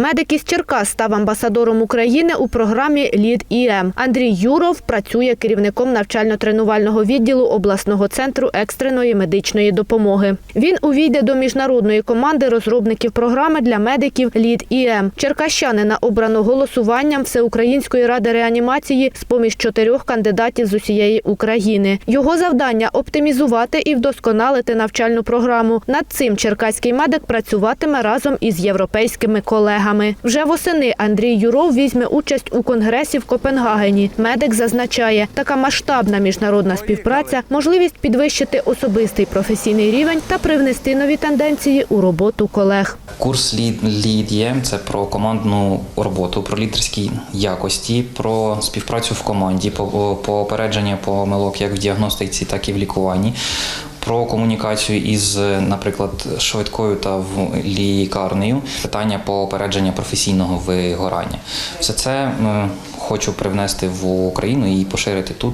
Медик із Черкас став амбасадором України у програмі Лід ІМ. Андрій Юров працює керівником навчально-тренувального відділу обласного центру екстреної медичної допомоги. Він увійде до міжнародної команди розробників програми для медиків Лід ІМ. Черкащанина обрано голосуванням Всеукраїнської ради реанімації з поміж чотирьох кандидатів з усієї України. Його завдання оптимізувати і вдосконалити навчальну програму. Над цим черкаський медик працюватиме разом із європейськими колегами. Вже восени Андрій Юров візьме участь у конгресі в Копенгагені. Медик зазначає, така масштабна міжнародна співпраця можливість підвищити особистий професійний рівень та привнести нові тенденції у роботу колег. Курс EM – це про командну роботу, про лідерські якості, про співпрацю в команді, по, по помилок як в діагностиці, так і в лікуванні. Про комунікацію із, наприклад, швидкою та в- лікарнею, питання по опередження професійного вигорання. Все це е, хочу привнести в Україну і поширити тут.